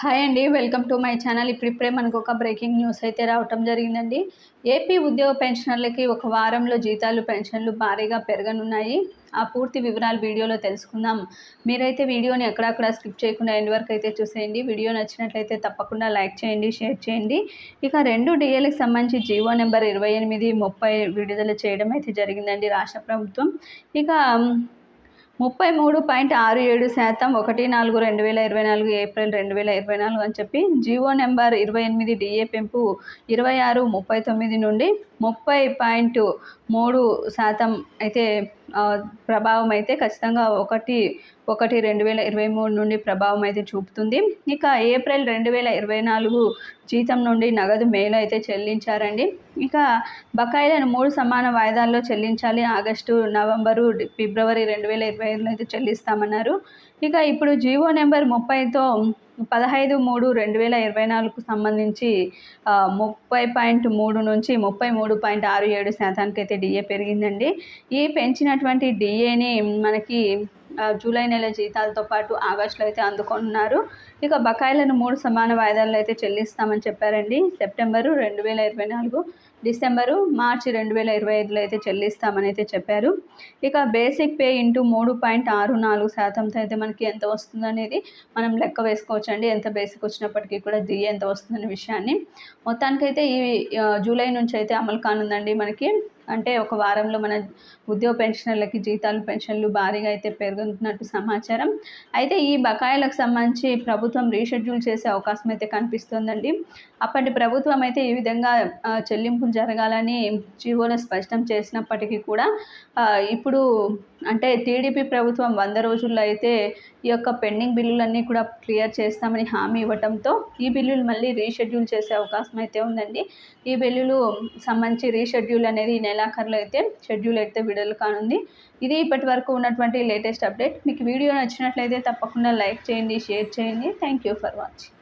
Hi అండి welcome to my channel. ఇప్పుడిప్పుడే మనకు ఒక బ్రేకింగ్ న్యూస్ అయితే రావటం జరిగిందండి. ఏపీ ఉద్యోగ పెన్షనర్లకి ఒక వారంలో జీతాలు పెన్షన్లు భారీగా పెరగనున్నాయి. ఆ పూర్తి వివరాలు వీడియోలో తెలుసుకుందాం. మీరైతే వీడియోని ఎక్కడక్కడ స్కిప్ చేయకుండా ఎండ్ వరకు అయితే చూసేయండి. వీడియో నచ్చినట్లయితే తప్పకుండా లైక్ చేయండి షేర్ చేయండి. ఇక రెండు డిఏలకు సంబంధించి జీవో నెంబర్ ఇరవై ఎనిమిది ముప్పై విడుదల చేయడం అయితే జరిగిందండి రాష్ట్ర ప్రభుత్వం. ఇక ముప్పై మూడు పాయింట్ ఆరు ఏడు శాతం ఒకటి నాలుగు రెండు వేల ఇరవై నాలుగు ఏప్రిల్ రెండు వేల ఇరవై నాలుగు అని చెప్పి జీవో నెంబర్ ఇరవై ఎనిమిది డిఏ పెంపు ఇరవై ఆరు ముప్పై తొమ్మిది నుండి ముప్పై పాయింట్ మూడు శాతం అయితే ప్రభావం అయితే ఖచ్చితంగా ఒకటి ఒకటి రెండు వేల ఇరవై మూడు నుండి ప్రభావం అయితే చూపుతుంది. ఇక ఏప్రిల్ రెండు వేల ఇరవై నాలుగు జీతం నుండి నగదు మేలు అయితే చెల్లించారండి. ఇక బకాయిలను మూడు సమాన వాయిదాల్లో చెల్లించాలి. ఆగస్టు నవంబరు ఫిబ్రవరి రెండు వేల ఇరవై ఐదులో అయితే చెల్లిస్తామన్నారు. ఇక ఇప్పుడు జీవో నెంబర్ ముప్పైతో పదహైదు మూడు రెండు వేల ఇరవై నాలుగుకు సంబంధించి ముప్పై పాయింట్ మూడు నుంచి ముప్పై మూడు పాయింట్ ఆరు ఏడు శాతానికి అయితే డిఏ పెరిగిందండి. ఈ పెంచినటువంటి డిఏని మనకి జూలై నెల జీతాలతో పాటు ఆగస్టులో అయితే అందుకుంటున్నారు. ఇక బకాయిలను మూడు సమాన వాయిదాల్లో అయితే చెల్లిస్తామని చెప్పారండి. సెప్టెంబరు రెండు వేల ఇరవై నాలుగు డిసెంబరు మార్చి రెండు వేల ఇరవై ఐదులో అయితే చెల్లిస్తామని అయితే చెప్పారు. ఇక బేసిక్ పే ఇంటూ మూడు పాయింట్ ఆరు నాలుగు శాతంతో అయితే మనకి ఎంత వస్తుందనేది మనం లెక్క వేసుకోవచ్చు అండి ఎంత బేసిక్ వచ్చినప్పటికీ కూడా ది ఎంత వస్తుందనే విషయాన్ని. మొత్తానికైతే ఈ జూలై నుంచి అయితే అమలు కానుందండి మనకి. అంటే ఒక వారంలో మన ఉద్యోగ పెన్షనర్లకి జీతాలు పెన్షన్లు భారీగా అయితే పెరుగుతున్నట్టు సమాచారం. అయితే ఈ బకాయిలకు సంబంధించి ప్రభుత్వం రీషెడ్యూల్ చేసే అవకాశం అయితే కనిపిస్తోందండి. అప్పటి ప్రభుత్వం అయితే ఈ విధంగా చెల్లింపులు జరగాలని జీవోలో స్పష్టం చేసినప్పటికీ కూడా ఇప్పుడు అంటే టీడీపీ ప్రభుత్వం వంద రోజుల్లో అయితే ఈ యొక్క పెండింగ్ బిల్లులన్నీ కూడా క్లియర్ చేస్తామని హామీ ఇవ్వడంతో ఈ బిల్లులు మళ్ళీ రీషెడ్యూల్ చేసే అవకాశం అయితే ఉందండి. ఈ బిల్లులు సంబంధించి రీషెడ్యూల్ అనేది ఈ నెలాఖరులో అయితే షెడ్యూల్ అయితే విడుదల కానుంది. ఇది ఇప్పటి వరకు ఉన్నటువంటి లేటెస్ట్ అప్డేట్. మీకు వీడియో నచ్చినట్లయితే తప్పకుండా లైక్ చేయండి షేర్ చేయండి. Thank you for watching.